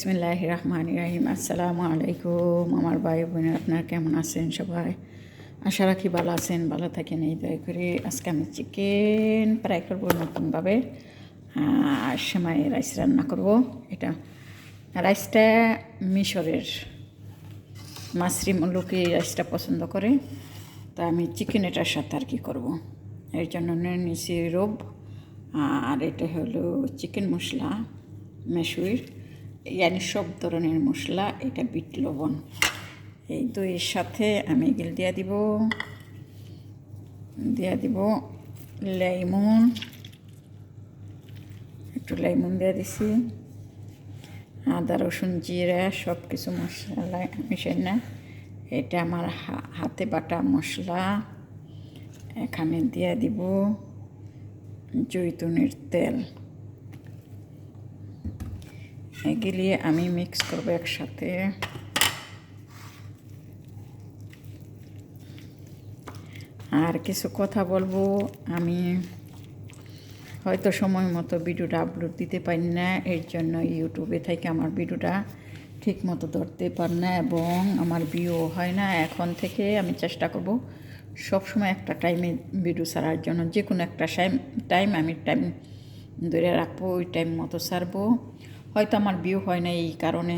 বিসমিল্লাহ রহমান রাহিম। আসসালামু আলাইকুম আমার ভাই বোনের আপনার কেমন আছেন সবাই? আশা রাখি ভালো আছেন, ভালো থাকেন, এই দয়া করে আজকে আমি চিকেন ফ্রাই করব নতুনভাবে। আর সেমাই রাইস রান্না করব। এটা রাইসটা মিশরের মাসরিম লোকে রাইসটা পছন্দ করে। তা আমি চিকেন এটার সাথে আর কি করব। এর জন্য নিয়ে নিয়েছি রোব। আর এটা হলো চিকেন মশলা, মেশুর। ইয়ানি সব ধরনের মশলা, এটা বিট লবণ। এই দইয়ের সাথে আমি এগুলো দিয়া দিব দিয়া দিব লেমন। একটু লেমন দিয়ে দিছি। আদা, রসুন, জিরা সব কিছু মশলা মিশাই না। এটা আমার হাতে বাটা মশলা। এখানে দিয়ে দিব জৈতুনের তেল। এগুলি আমি মিক্স করব একসাথে। আর কিছু কথা বলব, আমি হয়তো সময় মতো ভিডিওটা আপলোড দিতে পারি না, এর জন্য ইউটিউবে থেকে আমার ভিডিওটা ঠিক মতো ধরতে পার না এবং আমার ভিউ হয় না। এখন থেকে আমি চেষ্টা করব সব সময় একটা টাইমে ভিডিও ছাড়ার জন্য। যে কোনো একটা টাইম টাইম আমি টাইম ধরে রাখব, ওই টাইম মতো ছাড়বো। হয়তো আমার বিয়ে হয় না এই কারণে।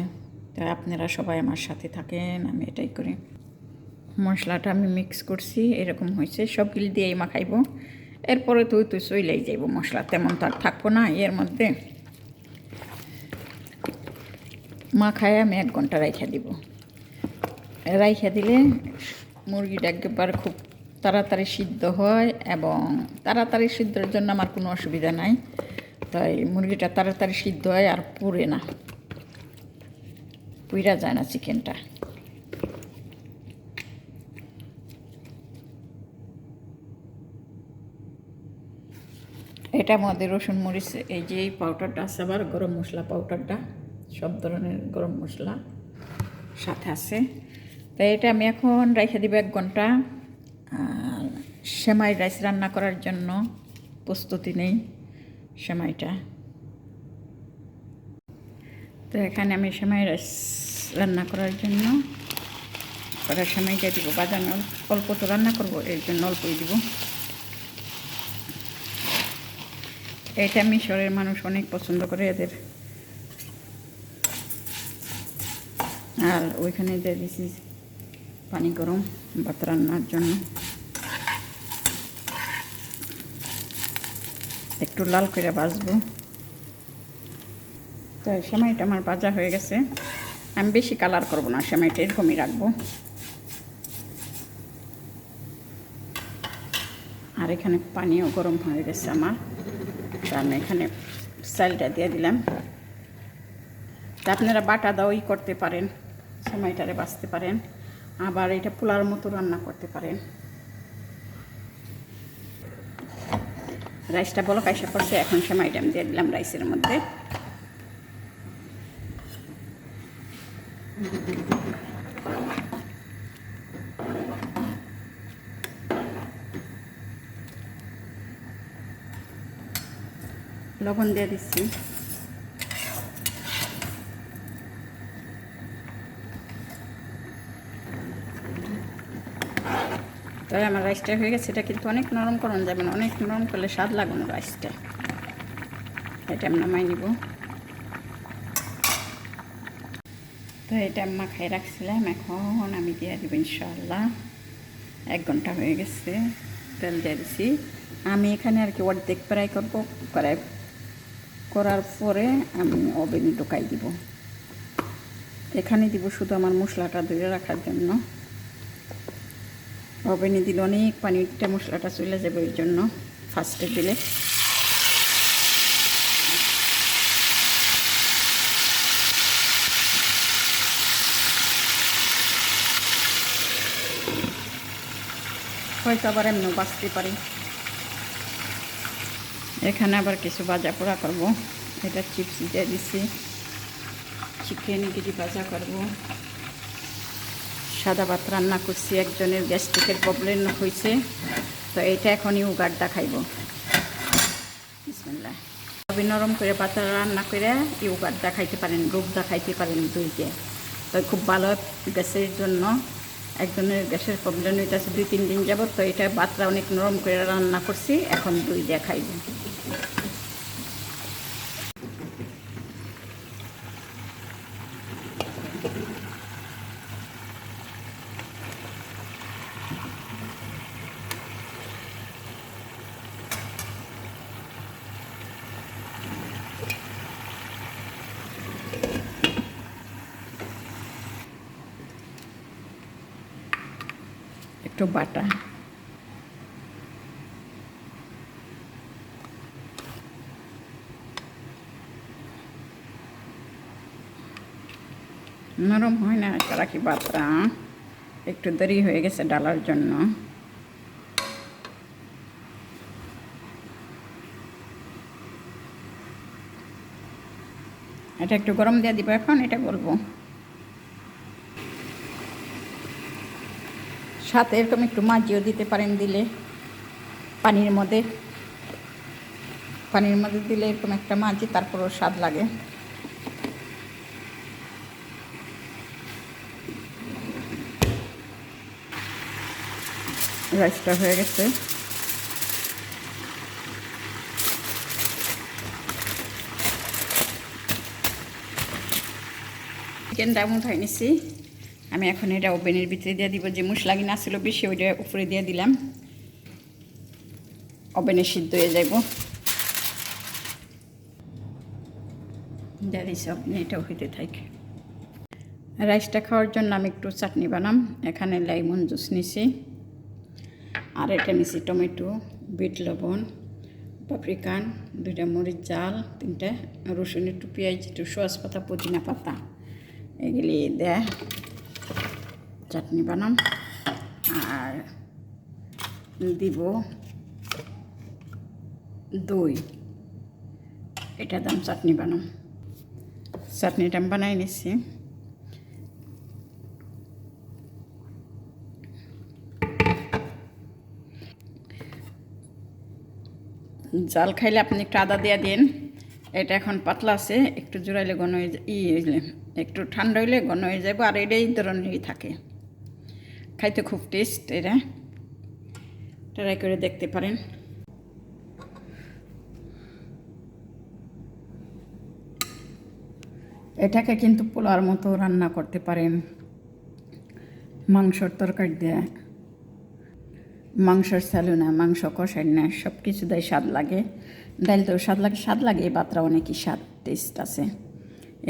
তাই আপনারা সবাই আমার সাথে থাকেন, আমি এটাই করি। মশলাটা আমি মিক্স করছি, এরকম হয়েছে। সবগুলি দিয়েই মাখাইবো। এরপরে তুই তুই চইলেই যাইব মশলা। তেমন তো আর থাকব না এর মধ্যে। মাখায় আমি এক ঘণ্টা রাইখা দিব। রাইখা দিলে মুরগিটা একবার খুব তাড়াতাড়ি সিদ্ধ হয় এবং তাড়াতাড়ি সিদ্ধর জন্য আমার কোনো অসুবিধা নাই। তাই মুরগিটা তাড়াতাড়ি সিদ্ধ হয় আর পুড়ে না। পুইরা যায় না চিকেনটা। এটা মধ্যে রসুন মরিচ, এই যে এই পাউডারটা আছে আবার, গরম মশলা পাউডারটা, সব ধরনের গরম মশলা সাথে আছে। তাই এটা আমি এখন রাইখে দিব এক ঘণ্টা। সেমাই রাইস রান্না করার জন্য প্রস্তুতি নেই। সেমাইটা তো এখানে আমি সেমাই রান্না করার জন্য করার সেমাইটা দিব। বাজানো অল্প তো রান্না করব, এর জন্য অল্পই দিব। এটা মিশরের মানুষ অনেক পছন্দ করে এদের। আর ওইখানে দিয়ে দিছি পানি গরম ভাত রান্নার জন্য। একটু লাল করে ভাজবো। তো সেমাইটা আমার ভাজা হয়ে গেছে। আমি বেশি কালার করব না, সেমাইটা এরকমই রাখব। আর এখানে পানিও গরম হয়ে গেছে আমার। তো আমি এখানে চালটা দিয়ে দিলাম। তা আপনারা বাটা দাওই করতে পারেন সময়টারে বাঁচতে পারেন। আবার এটা পোলার মতো রান্না করতে পারেন। রাইসটা বলো কাইসা করছে? এখন সে আমি দিয়ে দিলাম রাইসের মধ্যে। লবণ দিয়ে দিচ্ছি। তাই আমার রাইসটা হয়ে গেছে, এটা কিন্তু অনেক নরম করুন যাবে না অনেক নরম করলে স্বাদ লাগবে না রাইসটা এটা আমি নামাই নিব। তো এটা আমি মাখাই রাখছিলাম, এখন আমি দিয়ে দিব ইনশাল্লাহ এক ঘণ্টা হয়ে গেছে, তেল দিয়ে দিছি। আমি এখানে আর কি অর্ধেক ফ্রাই করব করাই করার পরে আমি ওভেনে ঢুকাই দিব। এখানে দিব শুধু আমার মশলাটা ধরে রাখার জন্য। ওভেনে দিলে অনেক পানিটা মশলাটা চলে যাবে ওই জন্য ফার্স্টে দিলে। হয়তো আবার এমনিও বাঁচতে পারি। এখানে আবার কিছু ভাজা পোড়া করব। এটা চিপস দিয়ে দিছি। চিকেন গিরি ভাজা করব। সাদা ভাত রান্না করছি, একজনের গ্যাস্ট্রিকের প্রবলেম হয়েছে, তো এটা এখনই উগারটা খাইব বিসমিল্লাহ। তবে নরম করে পাতা রান্না করে ইউগার দেখাইতে পারেন, রূপ দেখাইতে পারেন দইকে। তো খুব ভালো গ্যাসের জন্য একজনের গ্যাসের প্রবলেম হইতেছে দুই, তিন দিন যাবত তো এটা বাতরা অনেক নরম করে রান্না করছি, এখন দই দেখাইব। একটু বাটা। নরম হয় না তারা কি বাতরা। একটু দেরি হয়ে গেছে ডালার জন্য। এটা একটু গরম দিয়ে দিব এখন, এটা বলব সাথে এরকম একটু মাঝিও দিতে পারেন দিলে, পানির মধ্যে। পানির মধ্যে দিলে এরকম একটা মাঝি তারপরও স্বাদ লাগে। রাইসটা হয়ে গেছে। চিকেনটা উঠাই নিছি। আমি এখন এটা ওভেনের ভিতরে দিয়ে দিব। যে মশলা কিনা ছিল বেশি, ওইটা উপরে দিয়ে দিলাম। ওভেনে সিদ্ধ হয়ে যাব দিয়ে হইতে থাকে। রাইসটা খাওয়ার জন্য আমি একটু চাটনি বানাম। এখানে লেমন জুস নিছি। আর এটা নিছি টমেটো, বিট লবণ, পাপরিকান, দুইটা মরিচ জাল, তিনটা রসুন, একটু পেঁয়াজ, একটু সস পাতা, পুদিনা পাতা। এগুলি দেয়। চাটনি বানাম। আর দিব দই। এটা দাম চাটনি বানাম। চাটনিটা আমি বানাই নিচ্ছি জাল খাইলে আপনি একটু আদা দিয়ে দিন এটা এখন পাতলা আছে, একটু জোড়াইলে ঘন হয়ে ই একটু ঠান্ডা হইলে ঘন হয়ে যাব আর এটা এই ধরনেরই থাকে। খাইতে খুব টেস্ট এটা। ট্রাই করে দেখতে পারেন। এটাকে কিন্তু পোলার মতো রান্না করতে পারেন। মাংসর তরকারি দেয়। মাংসর স্যালু না মাংস কষাই না সব কিছু দেয় স্বাদ লাগে। ডাইল তো স্বাদ লাগে স্বাদ লাগে, এই পাত্রা অনেকই স্বাদ টেস্ট আছে।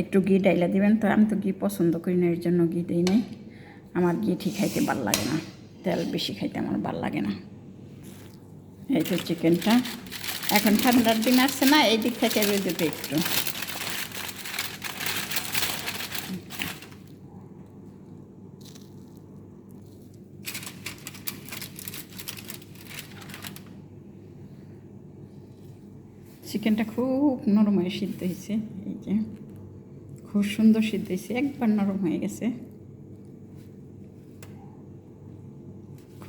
একটু ঘি ডাইলা দিবেন, তো আমি তো ঘি পছন্দ করি না, এর জন্য ঘি দিই নাই। আমার ঠিক খাইতে ভালো লাগে না। তেল বেশি খাইতে আমার ভালো লাগে না। এই তো চিকেনটা। এখন ঠান্ডার দিন আসছে না, এই দিক থেকে বেঁধে একটু। চিকেনটা খুব নরম হয়ে সিদ্ধ হয়েছে, এই যে। খুব সুন্দর সিদ্ধ হয়েছে, একবার নরম হয়ে গেছে।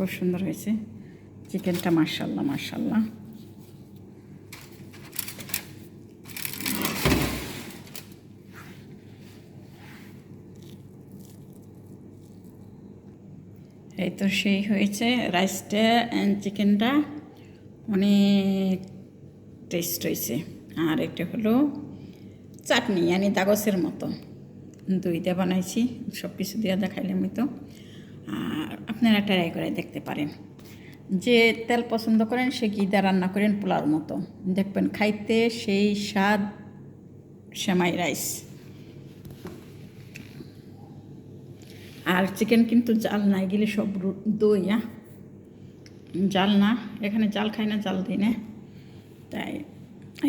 খুব সুন্দর হয়েছে। চিকেনটা মার্শাল্লাহ মার্শাল্লাহ এই তো সেই হয়েছে রাইসটা অ্যান্ড চিকেনটা অনেক টেস্ট হয়েছে। আর একটা হলো চাটনি yani দাগসের মতো। দই দিয়ে বানাইছি সব কিছু দিয়ে দেখাইলাম তো। আপনারা ট্রাই করে দেখতে পারেন। যে তেল পছন্দ করেন, সে দিয়ে রান্না করেন পোলার মতো। দেখবেন খাইতে সেই স্বাদ সেমাই রাইস। আর চিকেন কিন্তু জাল নাই, গেলে সব দই হ্যাঁ জাল না, এখানে জাল খাই না, জাল দিই না। তাই,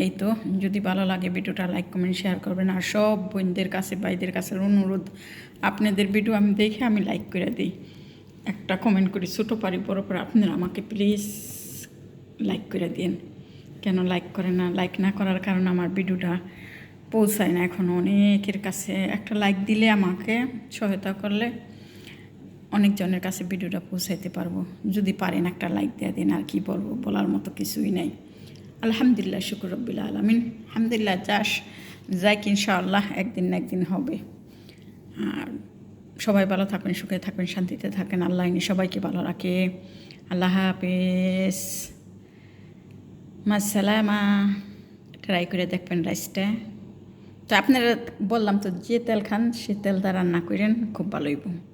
এই তো। যদি ভালো লাগে ভিডিওটা লাইক, কমেন্ট, শেয়ার করবেন। আর সব বোনদের কাছে, ভাইদের কাছে অনুরোধ আপনাদের ভিডিও আমি দেখে আমি লাইক করে দিই। একটা কমেন্ট করি, ছোটো পারি, বড় পারি, আপনারা আমাকে প্লিজ লাইক করে দিন কেন লাইক করে না? লাইক না করার কারণে আমার ভিডিওটা পৌঁছায় না এখন অনেকের কাছে। একটা লাইক দিলে আমাকে সহায়তা করলে অনেকজনের কাছে ভিডিওটা পৌঁছাইতে পারব। যদি পারেন একটা লাইক দিয়ে দিন, আর কি বলব? বলার মতো কিছুই নাই। আলহামদুলিল্লাহ, শুকুর রব্বিল আলমিন। আলহামদুলিল্লাহ চাষ যাই কি ইনশাআল্লাহ, একদিন না একদিন হবে। আর সবাই ভালো থাকবেন, সুখে থাকবেন, শান্তিতে থাকেন আল্লাহ ইনি সবাইকে ভালো রাখে। আল্লাহ হাফেজ। মাসালামা। ট্রাই করে দেখবেন রাইসটা। তো আপনারা বললাম তো, যে তেল খান, সে তেল দ্বারা রান্না করেন, খুব ভালো হইব।